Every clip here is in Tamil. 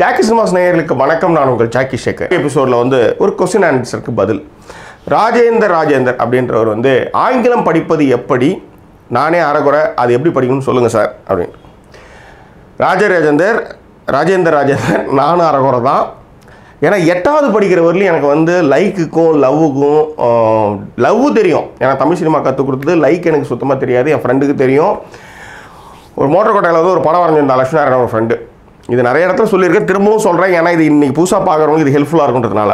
ஜாக்கி சினிமாஸ் நேயர்களுக்கு வணக்கம். நான் உங்கள் ஜாக்கி சேகர். எபிசோடில் வந்து ஒரு கொஸ்டின் ஆன்சருக்கு பதில். ராஜேந்தர் ராஜேந்தர் அப்படின்றவர் வந்து ஆங்கிலம் படிப்பது எப்படி? நானே அறகுறை அது எப்படி படிக்கணும்னு சொல்லுங்கள் சார் அப்படின்னு. ராஜராஜேந்தர் ராஜேந்தர் ராஜேந்தர் நானும் அறகுறை தான். ஏன்னா எட்டாவது படிக்கிற வரலையும் எனக்கு வந்து லைக்குக்கும் லவ்வுக்கும் லவ் தெரியும். ஏன்னா தமிழ் சினிமா கற்றுக் கொடுத்தது லைக் எனக்கு சுத்தமாக தெரியாது என் ஃப்ரெண்டுக்கு தெரியும். ஒரு மோட்டர் கோட்டையில் வந்து ஒரு படம் வரைஞ்சிருந்தா லட்சுமி நாராயணன் ஒரு ஃப்ரெண்டு இது நிறைய இடத்துல சொல்லியிருக்கேன். திரும்பவும் சொல்கிறேன் ஏன்னா இது இன்றைக்கி புதுசாக பார்க்குறவங்க இது ஹெல்ப்ஃபுல்லாக இருக்குன்றதுனால.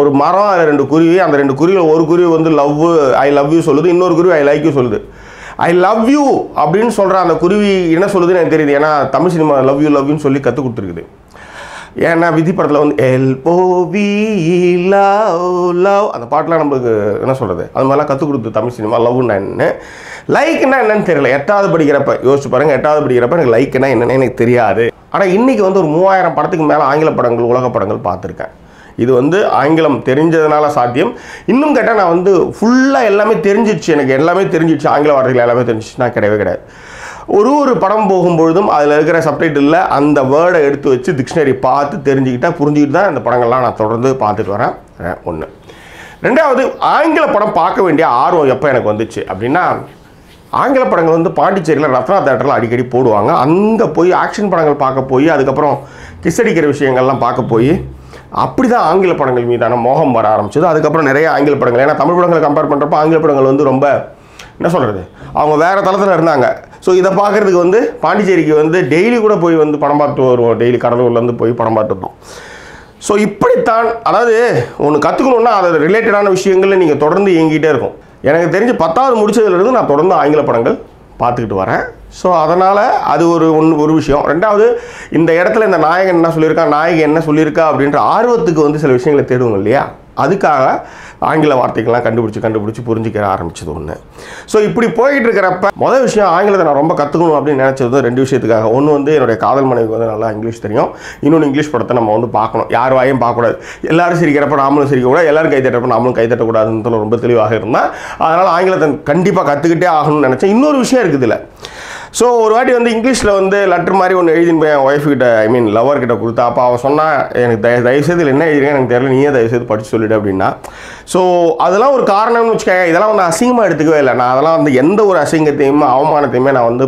ஒரு மரம் அதில் ரெண்டு குருவி அந்த ரெண்டு குருவியில் ஒரு குருவி வந்து லவ் ஐ லவ் யூ சொல்லுது. இன்னொரு குருவி ஐ லைக் யூ சொல்லுது. ஐ லவ் யூ அப்படின்னு சொல்கிற அந்த குருவி என்ன சொல்லுதுன்னு எனக்கு தெரியுது. ஏன்னா Tamil cinema love you love யூன்னு சொல்லி கற்றுக் கொடுத்துருக்குது. ஏன்னா விதி படத்தில் வந்து எல் லவ் லவ் அந்த பாட்டெலாம் நம்மளுக்கு என்ன சொல்கிறது அது மாதிரிலாம் கற்றுக் கொடுத்து தமிழ் சினிமா லவ்னா என்ன? லைக்னா என்னன்னு தெரியல. எட்டாவது படிக்கிறப்ப யோசிச்சு பாருங்கள் எட்டாவது படிக்கிறப்ப எனக்கு லைக்னா என்னென்னு எனக்கு தெரியாது. ஆனால் இன்றைக்கி வந்து ஒரு மூவாயிரம் படத்துக்கு மேலே ஆங்கில படங்கள் உலக படங்கள் பார்த்துருக்கேன். இது வந்து ஆங்கிலம் தெரிஞ்சதுனால சாத்தியம். இன்னும் கேட்டால் நான் வந்து ஃபுல்லாக எல்லாமே தெரிஞ்சிச்சு எனக்கு. எல்லாமே தெரிஞ்சிச்சு ஆங்கில வார்த்தைகள் எல்லாமே தெரிஞ்சிச்சு நான் கிடையவே கிடையாது. ஒரு ஒரு படம் போகும்பொழுதும் அதில் இருக்கிற சப்டைட்டிலில் அந்த வேர்டை எடுத்து வச்சு டிக்ஷனரி பார்த்து தெரிஞ்சுக்கிட்டா புரிஞ்சுக்கிட்டு தான் அந்த படங்கள்லாம் நான் தொடர்ந்து பார்த்துட்டு வரேன். ஒன்று ரெண்டாவது ஆங்கில படம் பார்க்க வேண்டிய ஆர்வம் எப்போ எனக்கு வந்துச்சு அப்படின்னா ஆங்கில படங்கள் வந்து பாண்டிச்சேரியில் ரத்னா தேட்டரில் அடிக்கடி போடுவாங்க. அங்கே போய் ஆக்ஷன் படங்கள் பார்க்க போய் அதுக்கப்புறம் கிஸ் அடிக்கிற விஷயங்கள்லாம் பார்க்க போய் அப்படி தான் ஆங்கில படங்கள் மீதான மோகம் வர ஆரம்பிச்சது. அதுக்கப்புறம் நிறைய ஆங்கில படங்கள். ஏன்னா தமிழ் படங்களை கம்பேர் பண்ணுறப்போ ஆங்கில படங்கள் வந்து ரொம்ப என்ன சொல்கிறது அவங்க வேறு தளத்தில் இருந்தாங்க. ஸோ இதை பார்க்குறதுக்கு வந்து பாண்டிச்சேரிக்கு வந்து டெய்லி கூட போய் வந்து படம் பார்த்து வருவோம். டெய்லி கடலூர்லேருந்து போய் படம் பார்த்துருந்தோம் ஸோ இப்படித்தான் அதாவது ஒன்று கற்றுக்கணுன்னா அது ரிலேட்டடான விஷயங்களில் நீங்கள் தொடர்ந்து இயங்கிட்டே இருக்கும். எனக்கு தெரிஞ்சு பத்தாவது முடிச்சதுலேருந்து நான் தொடர்ந்து ஆங்கில படங்கள் பார்த்துக்கிட்டு வரேன். ஸோ அதனால் அது ஒரு ஒன்று ஒரு விஷயம். ரெண்டாவது இந்த இடத்துல இந்த நாயகன் என்ன சொல்லியிருக்கா நாயகி என்ன சொல்லியிருக்கா அப்படின்ற ஆர்வத்துக்கு வந்து சில விஷயங்களை தேடுவோம் இல்லையா? அதுக்காக ஆங்கில வார்த்தைகள்லாம் கண்டுபிடிச்சி கண்டுபிடிச்சி புரிஞ்சுக்க ஆரம்பிச்சது ஒன்று ஸோ இப்படி போயிட்டு இருக்கிறப்ப மொதல் விஷயம் ஆங்கிலத்தை நான் ரொம்ப கற்றுக்கணும் அப்படின்னு நினச்சது வந்து ரெண்டு விஷயத்துக்காக. ஒன்று வந்து என்னுடைய காதல் மனைவிக்கு வந்து நல்லா இங்கிலீஷ் தெரியும். இன்னொன்று இங்கிலீஷ் படத்தை நம்ம வந்து பார்க்கணும். யார் வாயும் பார்க்கக்கூடாது. எல்லாரும் சிரிக்கிறப்ப நாமளும் சிரிக்கக்கூடாது. எல்லாரும் கை தட்டப்ப நாமளும் கை தட்டக்கூடாதுன்னு ரொம்ப தெளிவாக இருந்தால் அதனால் ஆங்கிலத்தை கண்டிப்பாக கற்றுக்கிட்டே ஆகணும்னு நினச்சேன். இன்னொரு விஷயம் இருக்குது இல்லை ஸோ ஒரு வாட்டி வந்து இங்கிலீஷில் வந்து லெட்டர் மாதிரி ஒன்று எழுதின்னு போய் என் ஒய்ஃப் கிட்ட ஐ மீன் லவர் கிட்ட கொடுத்தா அப்போ அவன் சொன்னால் எனக்கு தய தயவுசெய்து இதில் என்ன எழுதிருக்கேன் எனக்கு தெரியல நீயே தயவுசெய்து படிச்சு சொல்லிடு அப்படின்னா. ஸோ அதெல்லாம் ஒரு காரணம்னு வச்சுக்கோங்க இதெல்லாம் வந்து அசிங்கமாக எடுத்துக்கவே இல்லை. நான் அதெல்லாம் வந்து எந்த ஒரு அசிங்கத்தையுமே அவமானத்தையுமே நான் வந்து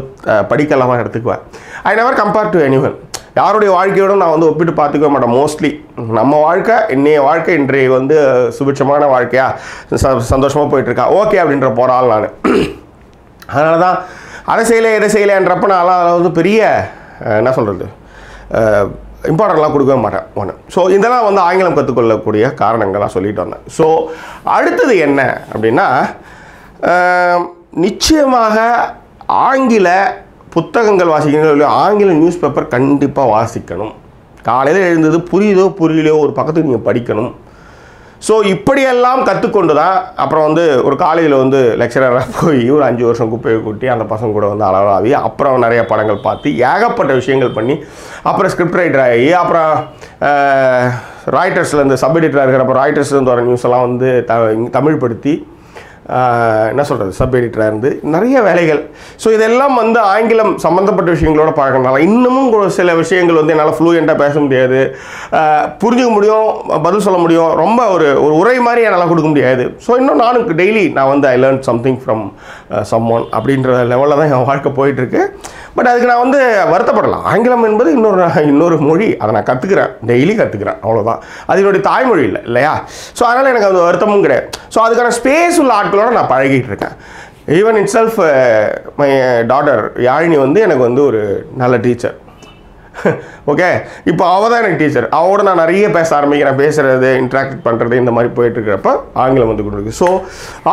படிக்கலாமா எடுத்துக்குவேன். I never compare to anyone யாருடைய வாழ்க்கையோட நான் வந்து ஒப்பிட்டு பார்த்துக்கவே மாட்டேன். மோஸ்ட்லி நம்ம வாழ்க்கை இன்னைய வாழ்க்கை இன்றைய வந்து சுபிட்சமான வாழ்க்கையாக ச சந்தோஷமாக போயிட்டுருக்கா ஓகே அப்படின்ற போகிறாள் நான். அதனால தான் அதை செய்யலை எதை செய்யலைன்றப்ப நான் அதில் வந்து பெரிய என்ன சொல்கிறது இம்பார்ட்டன்ட்லாம் கொடுக்கவே மாட்டேன் ஒன்று ஸோ இதெல்லாம் வந்து ஆங்கிலம் கற்றுக்கொள்ளக்கூடிய காரணங்களாக சொல்லிட்டு வந்தேன். ஸோ அடுத்தது என்ன அப்படின்னா நிச்சயமாக ஆங்கில புத்தகங்கள் வாசிக்கணும் ஆங்கில நியூஸ் பேப்பர் கண்டிப்பாக வாசிக்கணும். காலையில் எழுந்தது புரியுதோ புரியலையோ ஒரு பக்கத்துக்கு நீங்கள் படிக்கணும். ஸோ இப்படியெல்லாம் கற்றுக்கொண்டு தான் அப்புறம் வந்து ஒரு காலேஜில் வந்து லெக்சரராக போய் ஒரு அஞ்சு வருஷம் குப்பையை கூட்டி அந்த பசங்க கூட வந்து அளவாகி அப்புறம் நிறைய படங்கள் பார்த்து ஏகப்பட்ட விஷயங்கள் பண்ணி அப்புறம் ஸ்கிரிப்ட் ரைட்டர் ஆகி அப்புறம் ராய்டர்ஸில் இந்த சப் எடிட்டராக இருக்கிறப்ப ராய்டர்ஸ்லேருந்து வர நியூஸ் எல்லாம் வந்து த தமிழ் படுத்தி என்ன சொல்கிறது சப் எடிட்டராக இருந்து நிறைய வேலைகள். ஸோ இதெல்லாம் வந்து ஆங்கிலம் சம்மந்தப்பட்ட விஷயங்களோட பழகினால இன்னமும் சில விஷயங்கள் வந்து என்னால் ஃப்ளூயண்ட்டாக பேச முடியாது. புரிஞ்சுக்க முடியும் பதில் சொல்ல முடியும். ரொம்ப ஒரு ஒரு உரை மாதிரி என்னால் கொடுக்க முடியாது. ஸோ இன்னும் நானும் டெய்லி நான் வந்து I learn something from someone அப்படின்ற லெவலில் தான் என் வாழ்க்கை போயிட்டுருக்கு பட் அதுக்கு நான் வந்து வருத்தப்படலாம். ஆங்கிலம் என்பது இன்னொரு இன்னொரு மொழி. அதை நான் கற்றுக்கிறேன் டெய்லி கற்றுக்கிறேன் அவ்வளோதான் அது என்னுடைய தாய்மொழி இல்லை இல்லையா? ஸோ அதனால் எனக்கு அது வருத்தமும் கிடையாது. ஸோ அதுக்கான ஸ்பேஸ் உள்ள ஆட்களோட நான் பழகிட்டு இருக்கேன். Even itself my daughter Yazhini வந்து எனக்கு வந்து ஒரு நல்ல டீச்சர் ஓகே இப்போ அவள் தான் எனக்கு டீச்சர் அவளோட நான் நிறைய பேச ஆரம்பிக்கிறேன். பேசுகிறது இன்ட்ராக்ட் பண்ணுறது இந்த மாதிரி போயிட்டுருக்கிறப்ப ஆங்கிலம் வந்து கொடுக்குது ஸோ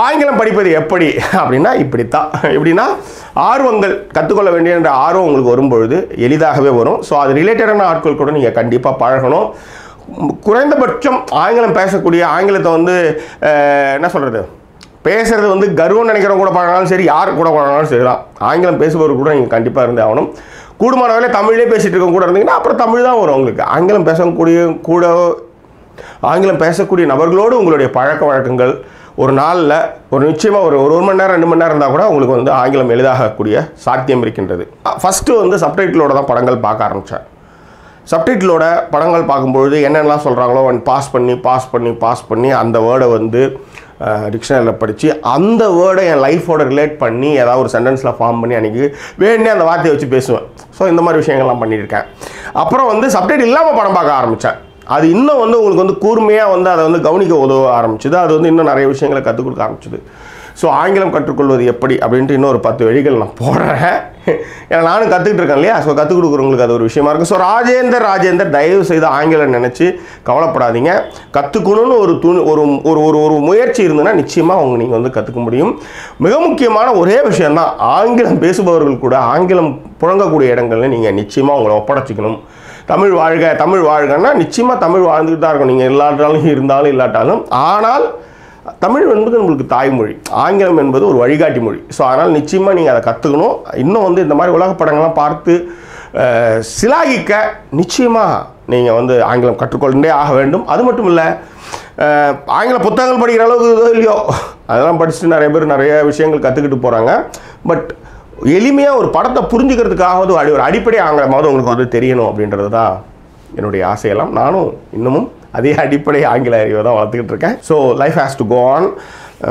ஆங்கிலம் படிப்பது எப்படி? அப்படின்னா இப்படித்தான். எப்படின்னா ஆர்வங்கள் கற்றுக்கொள்ள வேண்டிய ஆர்வம் உங்களுக்கு வரும்பொழுது எளிதாகவே வரும். ஸோ அது ரிலேட்டடான ஆட்கள் கூட நீங்கள் கண்டிப்பாக பழகணும். குறைந்தபட்சம் ஆங்கிலம் பேசக்கூடிய ஆங்கிலத்தை வந்து என்ன சொல்கிறது பேசுகிறது வந்து கர்வம் நினைக்கிறவங்க கூட பழகினாலும் சரி யார் கூட பழகினாலும் சரி தான். ஆங்கிலம் பேசுபவர் கூட நீங்கள் கண்டிப்பாக இருந்தே ஆகணும். கூடுமான வேலை தமிழ்லேயே பேசிகிட்டு இருக்க கூட இருந்தீங்கன்னா அப்புறம் தமிழ் தான் வரும் உங்களுக்கு. ஆங்கிலம் பேசக்கூடிய கூட ஆங்கிலம் பேசக்கூடிய நபர்களோடு உங்களுடைய பழக்க வழக்கங்கள் ஒரு நாளில் ஒரு நிச்சயமாக ஒரு ஒரு மணி நேரம் ரெண்டு மணி நேரம் இருந்தால் கூட உங்களுக்கு வந்து ஆங்கிலம் எளிதாகக்கூடிய சாத்தியம் இருக்கின்றது. ஃபஸ்ட்டு வந்து சப்டைட்டிலோட தான் படங்கள் பார்க்க ஆரம்பித்தேன் சப்டைட்டிலோட படங்கள் பார்க்கும்பொழுது என்னென்னலாம் சொல்கிறாங்களோ அவன் பாஸ் பண்ணி பாஸ் பண்ணி பாஸ் பண்ணி அந்த வேர்டை வந்து டிக்ஷனரியில் படித்து அந்த வேர்டை என் லைஃபோட ரிலேட் பண்ணி ஏதாவது ஒரு சென்டென்ஸில் ஃபார்ம் பண்ணி அன்றைக்கி வேணே அந்த வார்த்தையை வச்சு பேசுவேன். ஸோ இந்த மாதிரி விஷயங்கள்லாம் பண்ணியிருக்கேன். அப்புறம் வந்து சப்டைட் இல்லாமல் படம் பார்க்க ஆரம்பித்தேன் அது இன்னும் வந்து உங்களுக்கு வந்து கூர்மையாக வந்து அதை வந்து கவனிக்க உதவ ஆரம்பிச்சுது. அது வந்து இன்னும் நிறைய விஷயங்களை கற்றுக் கொடுக்க ஆரம்பிச்சுது. ஸோ ஆங்கிலம் கற்றுக்கொள்வது எப்படி அப்படின்ட்டு இன்னும் ஒரு பத்து வழிகள் நான் போடுறேன். ஏன்னா நானும் கற்றுக்கிட்டு இருக்கேன் இல்லையா? ஸோ கற்றுக் கொடுக்குறவங்களுக்கு அது ஒரு விஷயமா இருக்கும். ஸோ ராஜேந்தர் ராஜேந்தர் தயவு செய்து ஆங்கிலம் நினச்சி கவலைப்படாதீங்க. கற்றுக்கணும்னு ஒரு துணி ஒரு ஒரு ஒரு ஒரு முயற்சி இருந்ததுன்னா நிச்சயமாக அவங்க நீங்கள் வந்து கற்றுக்க முடியும். மிக முக்கியமான ஒரே விஷயந்தான் ஆங்கிலம் பேசுபவர்கள் கூட ஆங்கிலம் புழங்கக்கூடிய இடங்களில் நீங்கள் நிச்சயமாக உங்களை ஒப்படைச்சிக்கணும். தமிழ் வாழ்க தமிழ் வாழ்கன்னா நிச்சயமாக தமிழ் வாழ்ந்துட்டு தான் இருக்கும் நீங்கள் இல்லாட்டாலும் இருந்தாலும் இல்லாட்டாலும். ஆனால் தமிழ் என்பது உங்களுக்கு தாய்மொழி. ஆங்கிலம் என்பது ஒரு வழிகாட்டி மொழி. ஸோ அதனால் நிச்சயமாக நீங்கள் அதை கற்றுக்கணும் இன்னும் வந்து இந்த மாதிரி உலக படங்கள்லாம் பார்த்து சிலாகிக்க நிச்சயமாக நீங்கள் வந்து ஆங்கிலம் கற்றுக்கொண்டே ஆக வேண்டும். அது மட்டும் இல்லை ஆங்கில புத்தகங்கள் படிக்கிற அளவுக்கு இதோ இல்லையோ. அதெல்லாம் படிச்சுட்டு நிறைய பேர் நிறைய விஷயங்கள் கற்றுக்கிட்டு போகிறாங்க பட் எளிமையாக ஒரு படத்தை புரிஞ்சுக்கிறதுக்காகவது அடி ஒரு அடிப்படை ஆங்கிலமாவது உங்களுக்கு வந்து தெரியணும் அப்படின்றது தான் என்னுடைய ஆசையெல்லாம் நானும் இன்னமும் அதே அடிப்படை ஆங்கில அறிவை தான் வளர்த்துக்கிட்டு இருக்கேன். So life has to go on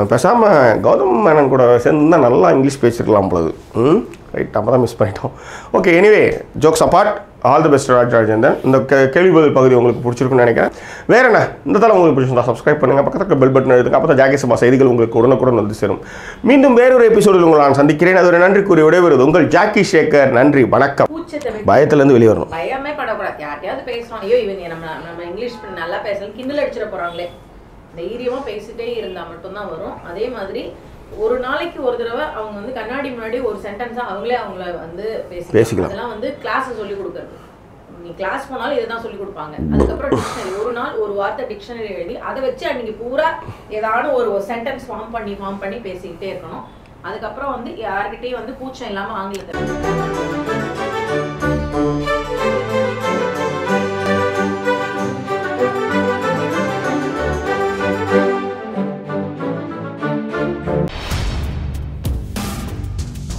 பேசாமல் கௌதம் மேனன் கூட சேர்ந்து தான் நல்லா இங்கிலீஷ் பேசிருக்கலாம் பொழுது ம்? ரைட் நம்ம தான் மிஸ் பண்ணிட்டோம். Okay anyway jokes apart all the best Raj Rajendran இந்த கேள்வி பதில் பகுதி உங்களுக்கு பிடிச்சிருக்குன்னு நினைக்கிறேன். வேற என்ன? இந்த தளம் உங்களுக்கு பிடிச்சிருந்தா சப்ஸ்கிரைப் பண்ணுங்க. பக்கத்தில் பெல் பட்டன் எழுதுங்க அப்போ தான் ஜாக்கி சபா செய்திகள் உங்களுக்கு உடனுக்குடன் வந்து சேரும். மீண்டும் வேறொரு எபிசோடில் உங்களை நான் சந்திக்கிறேன். அது ஒரு நன்றி கூறி விடைபெறுவது உங்கள் ஜாக்கி சேகர். நன்றி. வணக்கம். பயத்துலேருந்து வெளியே வரணும் பயமே படக்கூடாது. யார்ட்டையாவது பேசுறோம் ஐயோ இவங்க நம்ம நம்ம இங்கிலீஷ் நல்லா பேசலாம் கிண்டல் அடிச்சிட போறாங்களே. தைரியமா பேசிட்டே இருந்தா மட்டும்தான் வரும். அதே மாதிரி ஒரு நாளைக்கு ஒரு தடவை அவங்க வந்து கண்ணாடி முன்னாடி ஒரு சென்டென்ஸா அவங்களே அவங்கள வந்து பேசிக்கலாம். அதெல்லாம் வந்து கிளாஸ் சொல்லி கொடுக்கறது. நீ கிளாஸ் போனாலும் இதுதான் சொல்லி கொடுப்பாங்க. அதுக்கப்புறம் டிக்ஷனரி ஒரு நாள் ஒரு வார்த்தை டிக்ஷனரி எழுதி அதை வச்சு அன்னைக்கு பூரா ஏதாவது ஒரு சென்டென்ஸ் ஃபார்ம் பண்ணி ஃபார்ம் பண்ணி பேசிக்கிட்டே இருக்கணும். அதுக்கப்புறம் வந்து யார்கிட்டயும் வந்து கூச்சம் இல்லாம ஆங்கிலத்தை